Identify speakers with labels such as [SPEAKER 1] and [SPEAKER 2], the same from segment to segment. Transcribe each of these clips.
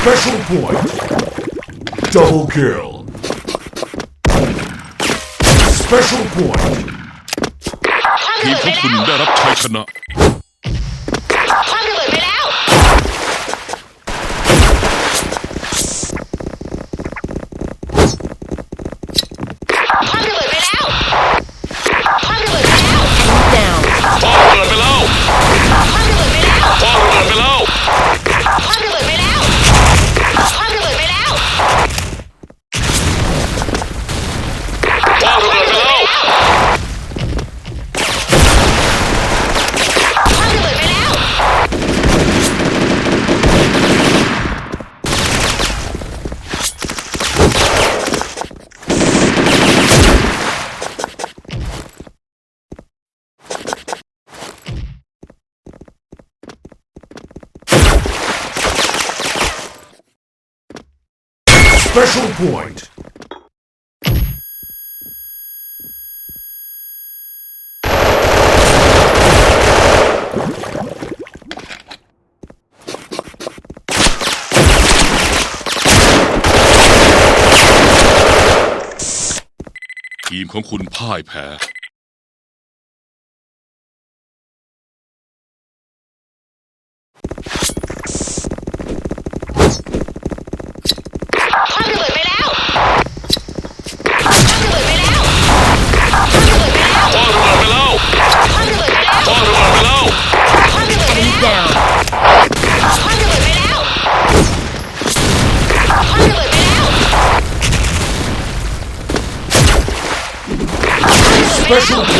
[SPEAKER 1] Special point. Double kill. Special point.
[SPEAKER 2] People couldn't that
[SPEAKER 3] up tight enough.
[SPEAKER 1] Special point. point. ทีม
[SPEAKER 3] ของคุณพ่ายแพ้ Huh.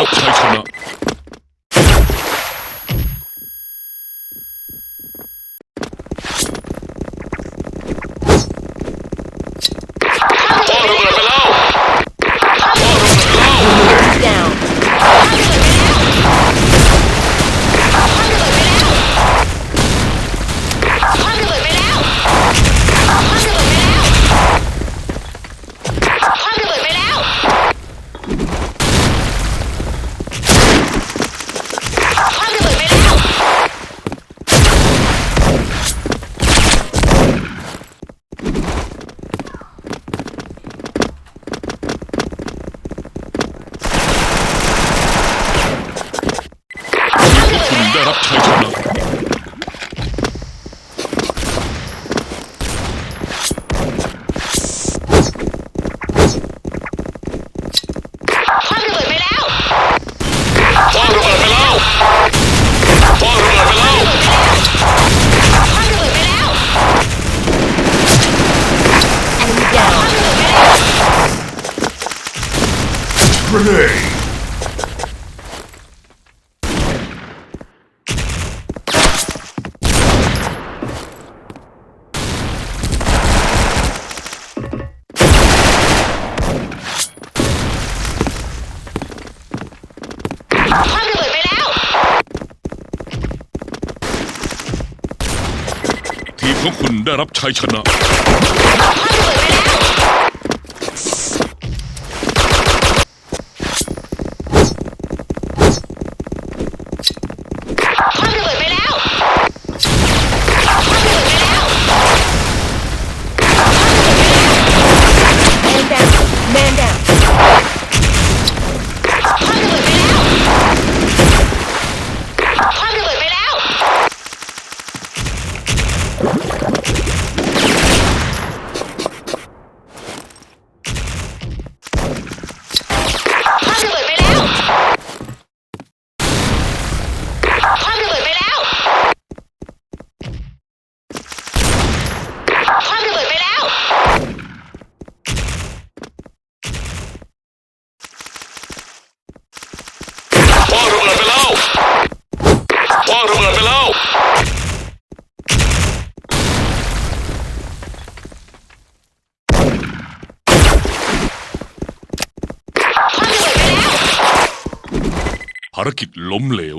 [SPEAKER 3] 어, 잘 참아. Grenade! Team ของคุณได้รับชัยชนะารกิจล้มเหลว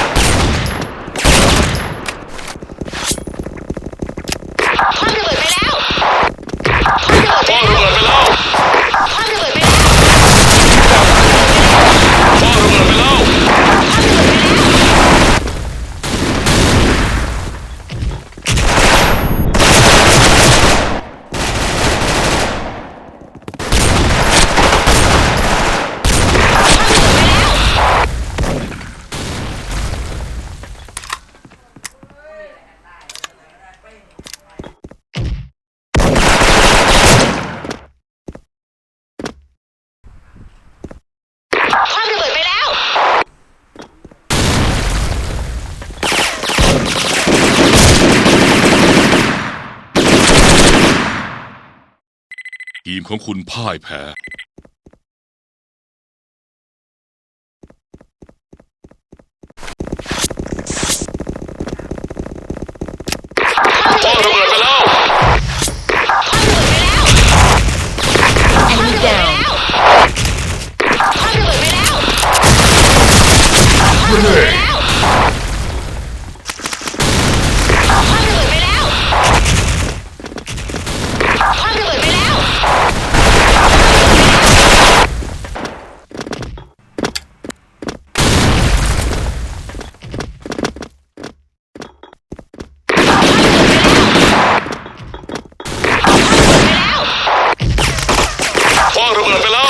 [SPEAKER 3] ของคุณพ่ายแพ้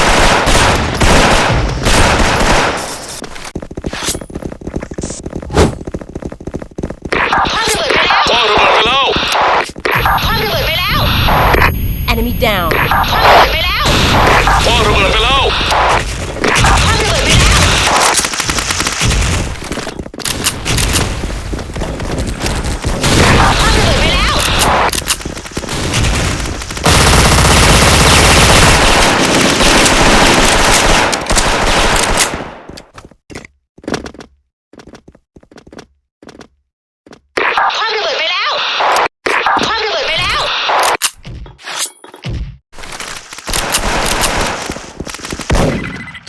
[SPEAKER 3] ะ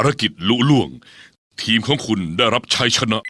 [SPEAKER 3] ารกิจลุล่วงทีมของคุณได้รับชัยชนะ